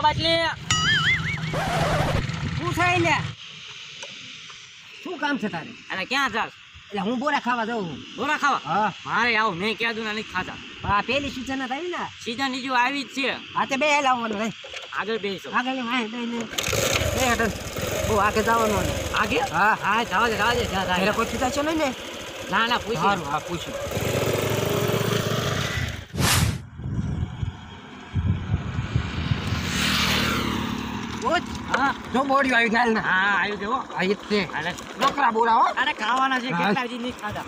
લાવ બાટલી શું થાય લે શું કામ છે તારે? અને ક્યાં જાસ એટલે હું બોરા ખાવા જાઉં છું. બોરા ખાવા? હા. મારે આવું મેં ક્યાં દુના નથી ખાતા આ પેલી સૂચના આવી ને? સીઝન બીજું આવી જ છે. આ તે બે લાવવાનું ભાઈ આગળ બેસો આગળ હા બે ને. હેઠળ બહુ આગળ જવાનું ને. આગળ હા. હા જવા જવા દે જા, જા, ઘરે જા. કોઈ છૂટા છો નહીં ને? ના ના પૂછી સારું હા પૂછ્યું પૂછ. હા જો બોડી આવી જાય ને. હા આવ્યું જવો આવી જ છે. બોરા હો. અરે ખાવાના છે કેટલા હજી નહીં ખાધા.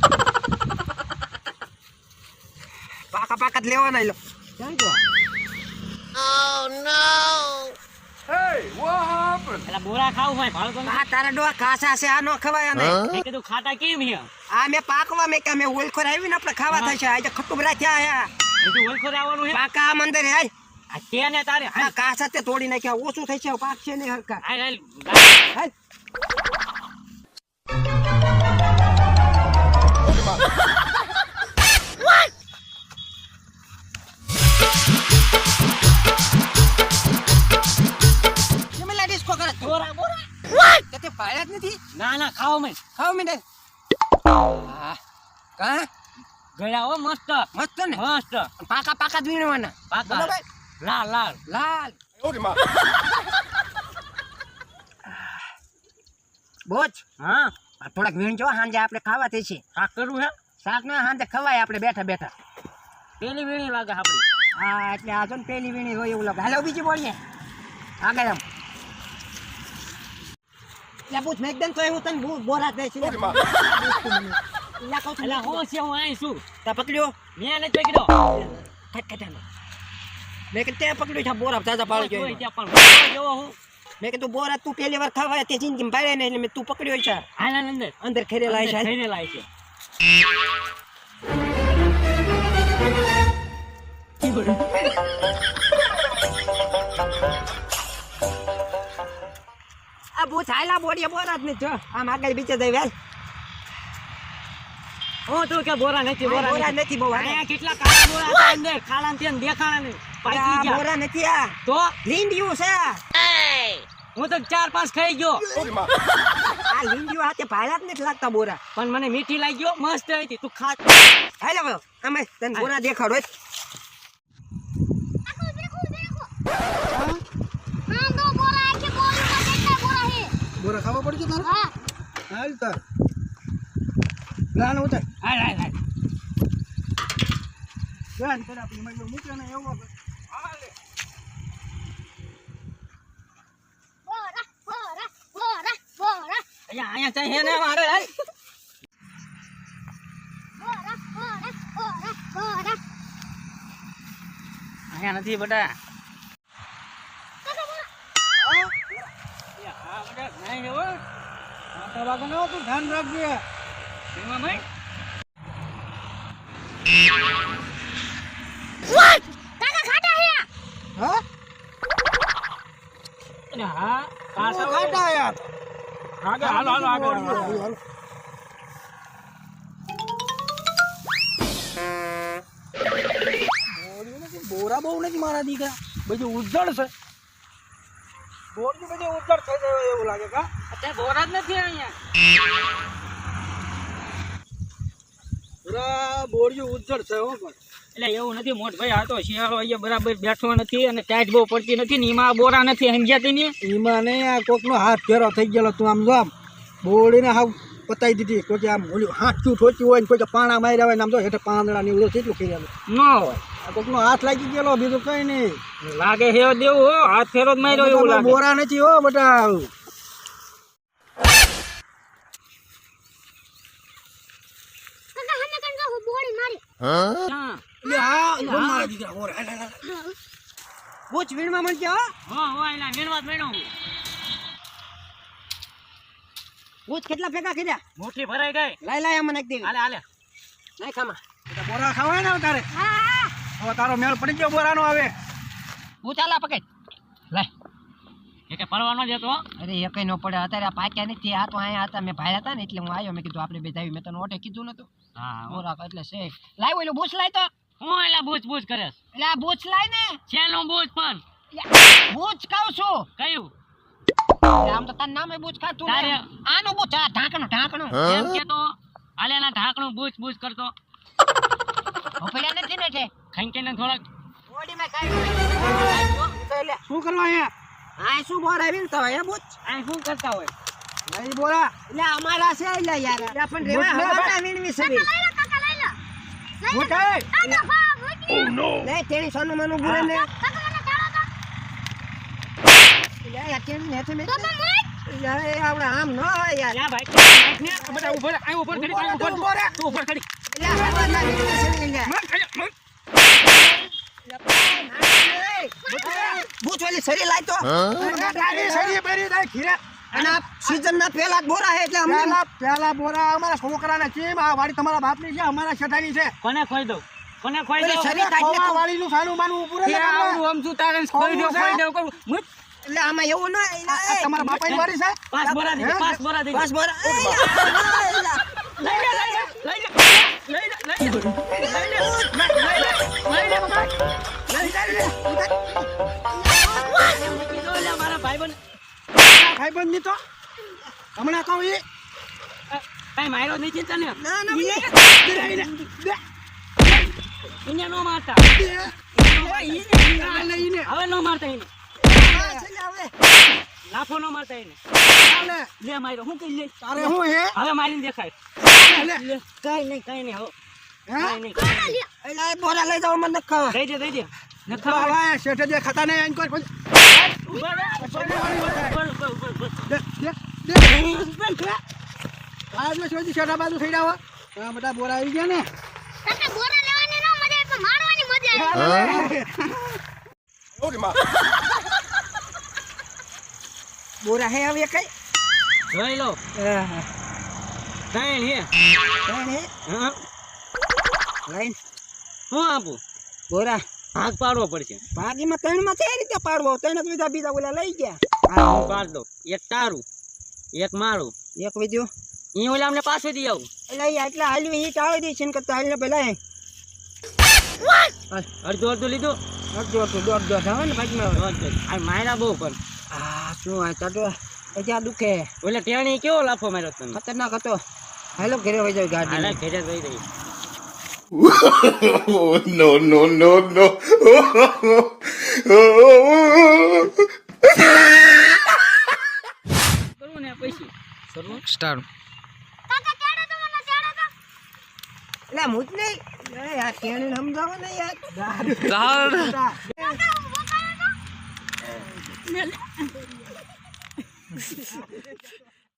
પાકા પાકા જ લેવાના લો. ક્યાં ગયો? પેલા બોરા ખાવું ભાઈ ભાડું તો આ તારા ડોહા કાસા છે આ નો ખવાય અમે મેં કીધું ખાતા કેમ હે? આ મેં પાકવા મેં કે મેં ઓલખોર આવી ને આપણે ખાવા થશે. આજે ખટુબરા થયા આયા હજુ ઓળખો આવવાનું હે? પાકા મંદિર અંદર હાલ આ કે ને તારે? આ કાસા તે તોડી નાખ્યા. ઓછું થઈ છે પાક છે ને હરકા હાલ હાલ. હાલ. ના ના ખાવ મેં ખાવ મેં કા ગયા હો મસ્ત. મસ્ત ને? મસ્ત. પાકા પાકા જ વીણવાના. પાકા. લાલ લાલ. લાલ. બોચ હા. આ થોડાક વીણજો સાંજે આપણે ખાવા થઈ છે શાક કરવું હે? શાક ના સાંજે ખવાય આપણે બેઠા બેઠા. પેલી વીણી લાગે આપડી હા એટલે આ જો ને પેલી વીણી હોય એવું લાગે. હાલો બીજી બોલીએ. આગળ આમ. એટલે પૂછ મેં એકદમ તો હું તને બોરા દે છે. એટલે કહું છું, હું છે હું અહીં છું. તા પકડ્યો. મેં નથી પકડ્યો. ખટખટાનો. મેં કે તે પકડ્યું છે બોરા તાજા પાડી ગયો ત્યાં પણ જેવો હું. મેં કીધું બોરા તું પહેલી વાર ખાવા તે જિંદગીમાં પાડે ને એટલે મેં તું પકડ્યો છે. હાલ હાલ અંદર. અંદર ખેરેલા છે. લાય છે. આ બહુ છાયલા બોડીએ બોરા જ નહીં જો. આમ આગળ બીચે જઈ વેલ હું તું કે બોરા નથી બોરા બોરા નથી. નથી બહુ અહીંયા કેટલા કાળા બોરા હતા અંદર ખાડા ને દેખાણા નહીં. પાકી ગયા. બોરા નથી આ તો? લીંડિયું છે. હું તો ચાર પાંચ ખાઈ ગયો. આ લીંડિયું હાથે જ નથી લાગતા બોરા. પણ મને મીઠી લાગી મસ્ત હતી તું ખા. હાલે અમે તને બોરા દેખાડો. બોરા ખાવા પડશે તારે? હાલ તાર. ગાન ઉતાર. હાલ હાલ હાલ. ગાન કર ને એવો અહીંયા અહીંયા હે ને મારે હાલ અહીંયા નથી બટા. ધ્યાન રાખજે. એમાં ભાઈ હા અરે હા પાછો ખાટા યાર આગળ હાલો હાલો આગળ હાલો. બોરી નથી, બોરા બહુ નથી મારા દીકરા બધું ઉજ્જળ છે બોરી બધું ઉજ્જળ થઈ જાય એવું લાગે કા અત્યારે બોરા જ નથી અહીંયા પૂરા બોરિયું ઉજ્જળ છે હો પણ. એટલે એવું નથી મોટ ભાઈ આ તો શિયાળો અહીંયા બરાબર બેઠો નથી અને ટાઈટ બહુ પડતી નથી ને એમાં બોરા નથી સમજ્યા તી ને એમાં નહીં આ કોકનો હાથ ફેરો થઈ ગયેલો તું આમ જો આમ. બોળીને હાવ પતાઈ દીધી કોઈ આમ ઓલું હાથું ઠોચ્યું હોય ને કોઈ પાણા માર્યા હોય ને આમ જો હેઠે પાંદડા ની ઓલું કેટલું ખેરેલું ન હોય. આ કોકનો હાથ લાગી ગયેલો બીજું કઈ નહીં. લાગે હે દેવું હો હાથ ફેરો જ માર્યો એવું બોરા નથી હો બટા હા? એટલે હા હા, મારા દીકરા? વીણવા હો? હો હો એલા કેટલા ભેગા કર્યા? ભરાઈ ગઈ. લાય લાય મને એક દેવી. હાલે હાલે. નાય ખામાં. બોરા ખાવાય ને હવે તારે. હવે તારો મેળ પડી ગયો બોરાનો આવે હું ચાલા પકડ. લાય. કે પડવાનો જ હતો અરે એ કઈ ન પડે. અત્યારે આ પાક્યા નથી. આ તો અહીંયા હતા. મેં ભાઈ હતા ને એટલે હું આવ્યો. મેં કીધું આપણે બે જાવી. મેં તને ઓટે કીધું નતું. હા બોરા એટલે છે. લાય ઓલું બૂસ લાય તો. હું એલા બૂચ બૂચ કરેસ એટલે આ બૂચ લાય ને. શેનું બૂચ પણ? બૂચ કહું છું. કયું? આમ તો તારું નામે બૂચ ખાતું તારે- આનું બૂચ આ ઢાંકણું ઢાંકણું. એમ કે તો આલેના ઢાંકણું બૂચ બૂચ કરતો. ભોપળ્યા નથી ને છે? ખંચીને થોડાક. બોડીમાં કાંઈ. શું કરવા અહીંયા? આ શું બોર આવી ને તો એ બૂચ આ શું કરતા હોય? નહીં બોરા એટલે અમારા છે એટલે યાર. એટલે પણ રેવા હવાના વીણવી છે બી. મોટા લે તેણી સોનું મનું બોલે ને. એટલે આ તેણી નેઠે મેં આપણે આમ ન હોય યાર. યા ભાઈ. ને બધા ઉપર આ ઉપર ખડી આ ઉપર તું ઉપર ખડી. એટલે હવાના વીણવી છે બી એટલે. બૂચ વાલી સરી લાય તો તારી સરી બેરી તારી ખીરે અને આ સીઝનના પહેલા જ બોરા છે એટલે અમને પહેલા પહેલા બોરા અમારા છોકરાના છે આ વાડી તમારા બાપની છે અમારા છે કોને ખોઈ દઉં કોને ખોઈ દઉં સરી કાઢી ખોવા નાખો. વાળીનું સાનું માનું ઉપર તે આવડું આમ શું તારે ખોઈ દો ખોઈ દો કરું એટલે આમાં એવું ના તમારા બાપાની વાડી છે પાંચ બોરા દીધી પાંચ બોરા દીધી બસ બોરા એ, લઈ લે લઈ લે લઈ લે લઈ લે લઈ લે મારા ભાઈબંધ ભાઈ બંધની તો હમણાં કહું એ. કઈ માર્યો નથી તને? ના એને મારતા. હવે નો મારતા એને. લાફો નો મારતા એને. લે. લે માર્યો. હું કઈ લે? તારે હું હે હવે મારીને દેખાય. કઈ નહીં કઈ નહીં હવે હે? કઈ નહીં કઈ નહીં. એટલે એ બોરા લઈ જાવ મને નથી ખાવા દઈ દે દઈ દે. શેઠે ખાતા નહીં કોઈ બોરા હે હવે કઈ? જોઈ લો ત્રણ હે. હે. હા. લઈને. હું આપું? બોરા. ભાગ પાડવો પડશે. ભાગીમાં ત્રણમાં કઈ રીતે પાડવો. ત્રણ જ બીજા બીજા ઓલા લઈ ગયા. હા હું પાડ દઉં. એક તારું એક મારું. એક બીજું ઈ ઓલા અમને પાછું દઈ આવું. એટલે એટલે હાલ્યું ઈ ટાળી દઈ છે ને કરતા હાલ્યો પેલા અડધું અડધું લીધું? અડધું અડધું દોઢ દોઢ આવે ને ભાગમાં. આ માયરા બહુ પણ. આ શું આ ચાટો ત્યાં દુખે. ઓલે ટેણી કેવો લાફો માર્યો તમે? ખતરનાક હતો. હાલો ઘરે વહી જાવ ગાડી ઘરે જઈ રહી no, no, no, no. એટલે હું જ નહીં. સમજાવો ને યાર.